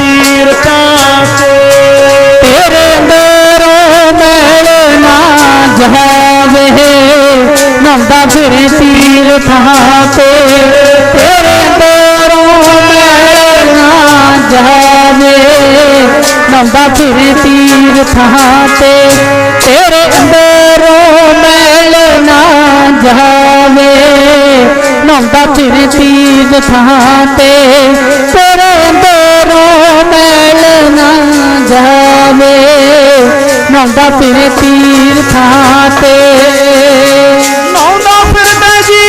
ਫਿਰਦਾ ਤੀਰਥਾਂ ਤੇ। ਤੇਰੇ ਅੰਦਰੋਂ ਮੈਲ ਨਾ ਜਾਵੇ ਨੰਦਾ ਫਿਰੇ ਤੀਰਥਾਂ ਤੇ। ਤੇਰੇ ਅੰਦਰੋਂ ਮੈਲ ਨਾ ਜਾਵੇ ਨੰਦਾ ਫਿਰੇ ਤੀਰਥਾਂ ਤੇ। ਤੇਰੇ ਅੰਦਰੋਂ ਮੈਲ ਨਾ ਜਾਵੇ ਨੰਦਾ ਫਿਰੇ ਤੀਰਥਾਂ ਤੇ। ਤੇਰੇ ਅੰਦਰੋਂ ਮੈਲ ਨਾ ਜਾਵੇ। ਨੰਦਾ ਫਿਰੇ ਤੀਰਥਾਂ ਤੇ ਨੌਂਦਾ ਫਿਰਦਾ ਜੀ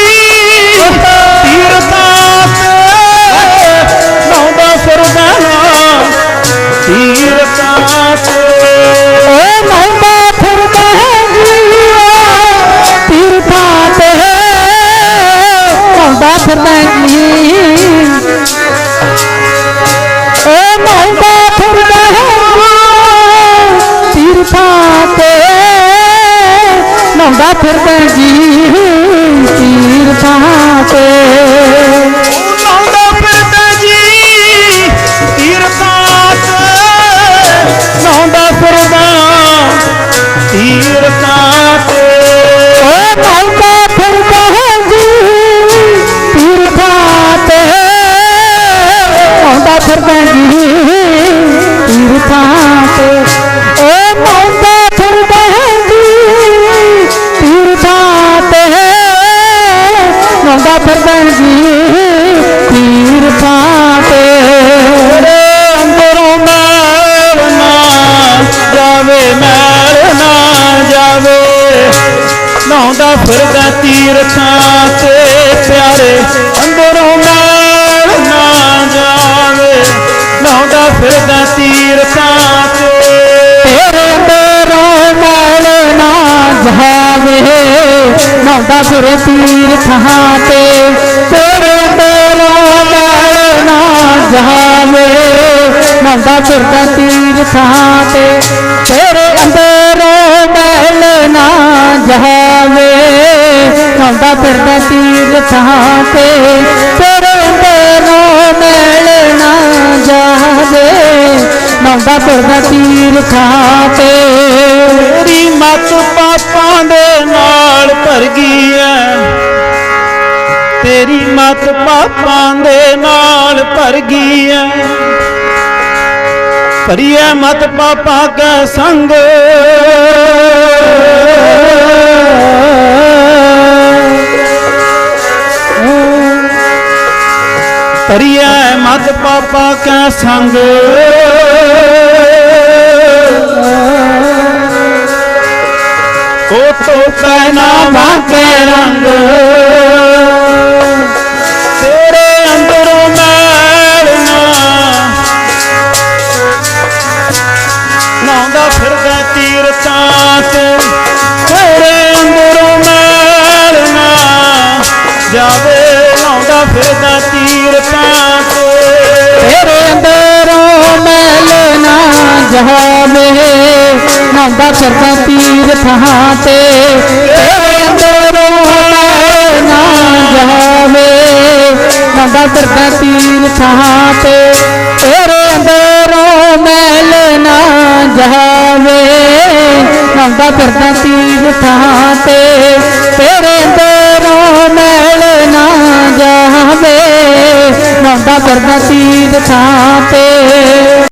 ਤੀਰਥਾਂ ਤੇ ਨੌਂਦਾ ਫਿਰਦਾ ਤੀਰਥਾਂ ਤੇ ਓ ਨੰਦਾ ਫਿਰਦਾ ਹੈ ਜੀਵਾ ਤੀਰਥਾਂ ਤੇ ਨੰਦਾ ਫਿਰਦਾ ਜੀ ਨਹਾਉਂਦਾ ਫਿਰਦਾ ਤੀਰਥਾਂ ਤੇ ਪਿਆਰੇ, ਅੰਦਰੋਂ ਮੈਲ ਨਾ ਜਾਵੇ। ਨਹਾਉਂਦਾ ਫਿਰਦਾ ਤੀਰਥਾਂ ਤੇ। ਤੇਰੇ ਅੰਦਰੋਂ ਮੈਲ ਨਾ ਜਾਵੇ। ਨੌਂਦਾ ਫਿਰ ਤੀਰਥਾਂ ਤੇ। ਤੇਰੇ ਅੰਦਰੋਂ ਮੈਲ ਨਾ ਜਾਵੇ। ਨੌਂਦਾ ਫਿਰਦਾ ਤੀਰਥਾਂ ਤੇ। ਤੇਰੇ ਅੰਦਰੋਂ ਮੈਲ ਨਾ ਜਾਵੇ। ਨੌਂਦਾ ਫਿਰਦਾ ਤੀਰਥਾਂ ਤੇ। ਤੇਰੇ ਅੰਦਰੋਂ ਮੈਲ ਨਾ ਜਾਵੇ। ਨੌਂਦਾ ਫਿਰਦਾ ਤੀਰਥਾਂ ਤੇ। ਤੇਰੀ ਮਤ ਪਾਪਾਂ ਦੇ ਨਾਲ ਭਰ ਗਈ ਐ। ਤੇਰੀ ਮਤ ਪਾਪਾਂ ਦੇ ਨਾਲ ਭਰ ਗਈ ਐ। ਭਰੀਐ ਮਤ ਪਾਪਾ ਕੈ ਸੰਗ। ਭਰੀਐ ਮਤ ਪਾਪਾ ਕੈ ਸੰਗ। ਉਹ ਤੋ ਕਹਿਣਾ ਵਾਕੇ ਰੰਗ। ਜਾਵੇ ਨੰਦਾ ਫਿਰਦਾ ਤੀਰਥਾਂ ਤੇ। ਅੰਦਰੋਂ ਨਾ ਜਾਵੇ। ਨੰਦਾ ਫਿਰਦਾ ਤੀਰਥਾਂ ਤੇ।